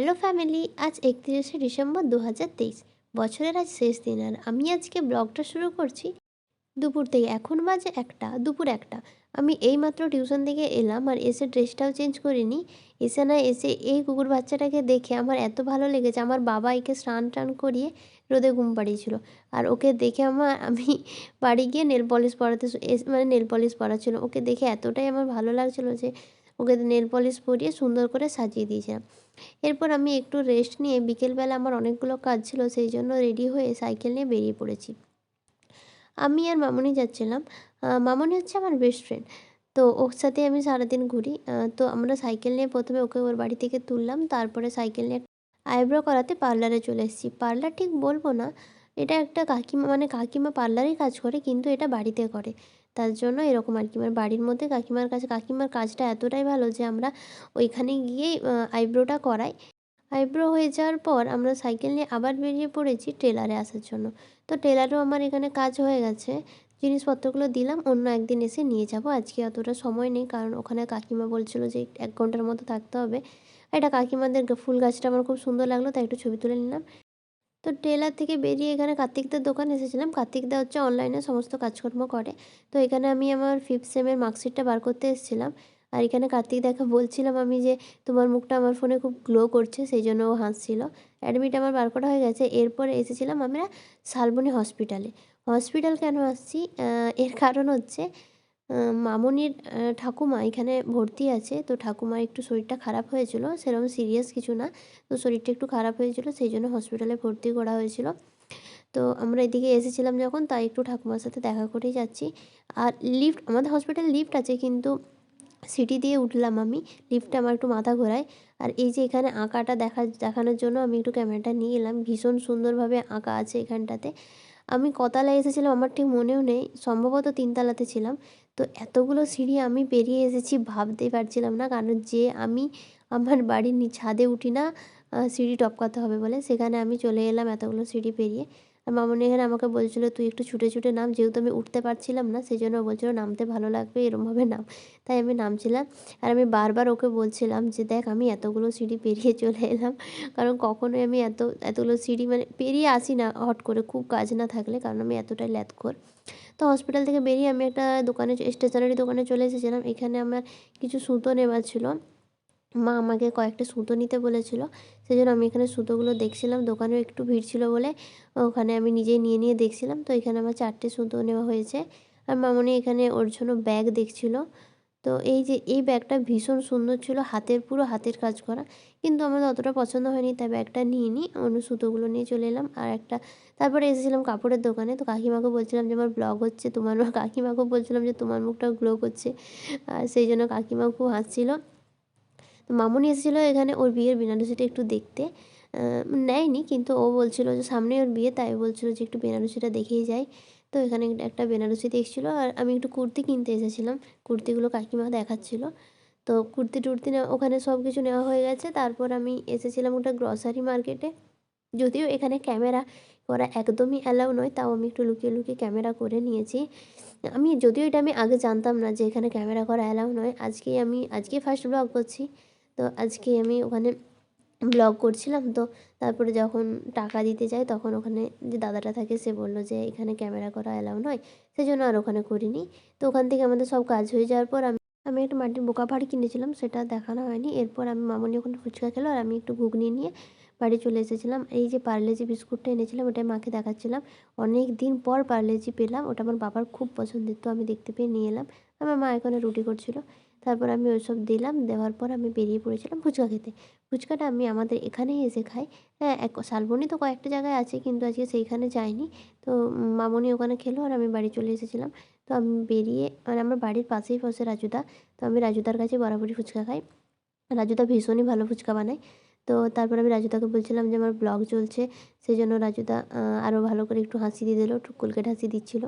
Hello family, আজ একত্রিশে December দু হাজার তেইশ। বছরের আজ শেষ দিন আর আমি আজকে ব্লগটা শুরু করছি দুপুর থেকে। এখন বাজে একটা, দুপুর একটা। আমি এইমাত্র টিউশন থেকে এলাম আর এসে ড্রেসটাও চেঞ্জ করিনি। এসে না এসে এই কুকুর বাচ্চাটাকে দেখে আমার এত ভালো লেগেছে। আমার বাবা একে স্নান টান করিয়ে রোদে ঘুম পাড়িয়েছিল। আর ওকে দেখে আমার, আমি বাড়ি গিয়ে নেল পলিশ পরাতে মানে নেল পলিশ পরাচ্ছিল ওকে দেখে এতটাই আমার ভালো লাগছিল যে ওকে নেল পলিশ পরিয়ে সুন্দর করে সাজিয়ে দিয়েছিলাম। এরপর আমি একটু রেস্ট নিয়ে বিকেলবেলা আমার অনেকগুলো কাজ ছিল, সেই জন্য রেডি হয়ে সাইকেল নিয়ে বেরিয়ে পড়েছি। আমি আর মামনি যাচ্ছিলাম। মামনি হচ্ছে আমার বেস্ট ফ্রেন্ড তো ওর সাথে আমি সারাদিন ঘুরি। তো আমরা সাইকেল নিয়ে প্রথমে ওকে ওর বাড়ি থেকে তুললাম, তারপরে সাইকেল নিয়ে আইব্রো করাতে পার্লারে চলে এসেছি। পার্লার ঠিক বলব না, এটা একটা কাকিমা মানে কাকিমা পার্লারেই কাজ করে, কিন্তু এটা বাড়িতে করে। তার জন্য এরকম আর কি। মানে বাড়ির মধ্যে কাকিমার কাছে, কাকিমার কাজটা এতটাই ভালো যে আমরা ওইখানে গিয়েই আইব্রোটা করাই। আইব্রো হয়ে যাওয়ার পর আমরা সাইকেল নিয়ে আবার বেরিয়ে পড়েছি টেলারে আসার জন্য। তো টেলারও আমার এখানে কাজ হয়ে গেছে। জিনিসপত্রগুলো দিলাম, অন্য একদিন এসে নিয়ে যাব। আজকে অতটা সময় নেই, কারণ ওখানে কাকিমা বলছিল যে এক ঘণ্টার মতো থাকতে হবে। এটা কাকিমাদের ফুল গাছটা আমার খুব সুন্দর লাগল, তাই একটু ছবি তুলে নিলাম। তো টেলার থেকে বেরিয়ে এখানে কার্তিকদার দোকান এসেছিলাম। কার্তিকদা হচ্ছে অনলাইনে সমস্ত কাজকর্ম করে। তো এখানে আমি আমার ফিফথ সেমের মার্কশিটটা বার করতে এসেছিলাম। আর এখানে কার্তিক দেখা বলছিলাম আমি যে, তোমার মুখটা আমার ফোনে খুব গ্লো করছে, সেই জন্য ও হাসছিল। অ্যাডমিট আমার বার করা হয়ে গেছে। এরপরে এসেছিলাম আমরা শালবনী হসপিটালে হসপিটাল কেন আসছি? এর কারণ হচ্ছে মামনির ঠাকুমা এখানে ভর্তি আছে। তো ঠাকুমার একটু শরীরটা খারাপ হয়েছিল, সেরকম সিরিয়াস কিছু না। তো শরীরটা একটু খারাপ হয়েছিল সেই জন্য হসপিটালে ভর্তি করা হয়েছিল। তো আমরা এদিকে এসেছিলাম যখন, তাই একটু ঠাকুমার সাথে দেখা করেই যাচ্ছি। আর লিফট আমাদের হসপিটালে লিফট আছে, কিন্তু সিটি দিয়ে উঠলাম আমি। লিফটে আমার একটু মাথা ঘোরায়। আর এই যে এখানে আঁকাটা দেখা, দেখানোর জন্য আমি একটু ক্যামেরাটা নিয়ে এলাম। ভীষণ সুন্দরভাবে আঁকা আছে এখানটাতে। আমি কতালায় এসেছিলাম, আমার ঠিক মনেও নেই। সম্ভবত তিনতলাতে ছিলাম। তো এতগুলো সিঁড়ি আমি পেরিয়ে এসেছি ভাবতে পারছিলাম না। কারণ যে আমি আমার বাড়ির ছাদে উঠি না সিঁড়ি টপকাতে হবে বলে, সেখানে আমি চলে এলাম এতগুলো সিঁড়ি পেরিয়ে। মামনি এখানে আমাকে বলছিল, তুই একটু ছুটে ছুটে নাম। যেহেতু আমি উঠতে পারছিলাম না সেই জন্য বলছিল, নামতে ভালো লাগবে এরমভাবে নাম। তাই আমি নামছিলাম। আর আমি বারবার ওকে বলছিলাম যে, দেখ, আমি এতগুলো সিঁড়ি পেরিয়ে চলে এলাম। কারণ কখনোই আমি এত, এতগুলো সিঁড়ি মানে পেরিয়ে আসি না হট করে, খুব কাজ না থাকলে, কারণ আমি এতটাই ল্যাথখোর তো হসপিটাল থেকে বেরিয়ে আমি একটা দোকানে, স্টেশনারি দোকানে চলে এসেছিলাম। এখানে আমার কিছু সুতো নেওয়ার ছিল। মা আমাকে কয়েকটা সুতো নিতে বলেছিল। সেই জন্য আমি এখানে সুতোগুলো দেখছিলাম। দোকানেও একটু ভিড় ছিল বলে ওখানে আমি নিজেই নিয়ে নিয়ে দেখছিলাম। তো এখানে আমার চারটে সুতো নেওয়া হয়েছে। আর মামনি এখানে ওর জন্য ব্যাগ দেখছিল। তো এই যে, এই ব্যাগটা ভীষণ সুন্দর ছিল। হাতের, পুরো হাতের কাজ করা। কিন্তু আমাদের অতটা পছন্দ হয়নি। তাই ব্যাগটা নিয়ে নিই অন্য সুতোগুলো নিয়ে চলে এলাম। আর একটা, তারপরে এসেছিলাম কাপড়ের দোকানে। তো কাকিমাকে বলছিলাম যে, আমার ব্লগ হচ্ছে। তোমার কাকিমাকেও বলছিলাম যে, তোমার মুখটা গ্লো করছে। আর সেই জন্য কাকিমাও খুব হাসছিলো। মামনি এসেছিল এখানে ওর বিয়ের বেনারসিটা একটু দেখতে নেয়নি কিন্তু ও বলছিল যে সামনে ওর বিয়ে, তাই বলছিল যে একটু বেনারসিটা দেখেই যাই। তো এখানে একটা বেনারসি দেখছিলো আর আমি একটু কুর্তি কিনতে এসেছিলাম, কুর্তিগুলো কাকিমা দেখাচ্ছিল। তো কুর্তি টুর্তি ওখানে সব কিছু নেওয়া হয়ে গেছে, তারপর আমি এসেছিলাম ওটা গ্রসারি মার্কেটে যদিও এখানে ক্যামেরা করা একদমই অ্যালাউ নয়, তাও আমি একটু লুকিয়ে লুকিয়ে ক্যামেরা করে নিয়েছি। আমি, যদিও এটা আমি আগে জানতাম না যে এখানে ক্যামেরা করা অ্যালাউ নয়, আজকেই আমি আজকে ফার্স্ট ব্লগ করছি। তো আজকে আমি ওখানে ব্লগ করছিলাম, তো তারপরে যখন টাকা দিতে যাই তখন ওখানে যে দাদাটা থাকে সে বলল যে এখানে ক্যামেরা করা অ্যালাউ নয় সেই জন্য আর ওখানে করিনি। তো ওখান থেকে আমাদের সব কাজ হয়ে যাওয়ার পর আমি আমি একটা মাটির বোকা ভাড়ি কিনেছিলাম, সেটা দেখানো হয়নি। এরপর আমি মামনি ওখানে ফুচকা খেলো আর আমি একটু ঘুগনি নিয়ে বাড়ি চলে এসেছিলাম। এই যে পার্লেজি বিস্কুটটা এনেছিলাম, ওটাই মাকে দেখাচ্ছিলাম। অনেক দিন পর পার্লেজি পেলাম, ওটা আমার বাবার খুব পছন্দের, তো আমি দেখতে পেয়ে নিয়ে এলাম। আমার মা এখানে রুটি করছিল। তারপর আমি ওইসব দিলাম, দেওয়ার পর আমি বেরিয়ে পড়েছিলাম ফুচকা খেতে। ফুচকাটা আমি আমাদের এখানেই এসে খাই। হ্যাঁ এক শালবনি তো কয়েকটা জায়গায় আছে, কিন্তু আজকে সেইখানে যাইনি। তো মামনি ওখানে খেলো আর আমি বাড়ি চলে এসেছিলাম। তো আমি বেরিয়ে মানে আমার বাড়ির পাশেই বসে রাজুদা। তো আমি রাজুদার কাছে বরাবরই ফুচকা খাই। রাজুদা ভীষণই ভালো ফুচকা বানায়। তো তারপর আমি রাজুদাকে বলছিলাম যে আমার ব্লগ চলছে সেই জন্য রাজুদা আরও ভালো করে একটু হাসি দিয়ে দিল, একটু কোলকেট হাসি দিচ্ছিল।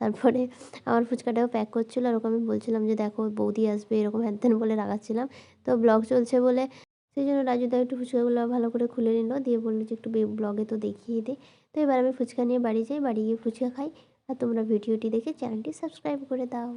তারপরে আমার ফুচকাটাও প্যাক করছিল আর ওকে আমি বলছিলাম যে দেখো বৌদি আসবে, এরকম হ্যান বলে রাগাচ্ছিলাম। তো ব্লগ চলছে বলে সেই জন্য রাজুদা একটু ফুচকাগুলো ভালো করে খুলে নিল, দিয়ে বলল যে একটু ব্লগে তো দেখিয়ে দে। তো এবার আমি ফুচকা নিয়ে বাড়ি যাই, বাড়ি গিয়ে ফুচকা খাই, আর তোমরা ভিডিওটি দেখে চ্যানেলটি সাবস্ক্রাইব করে দাও।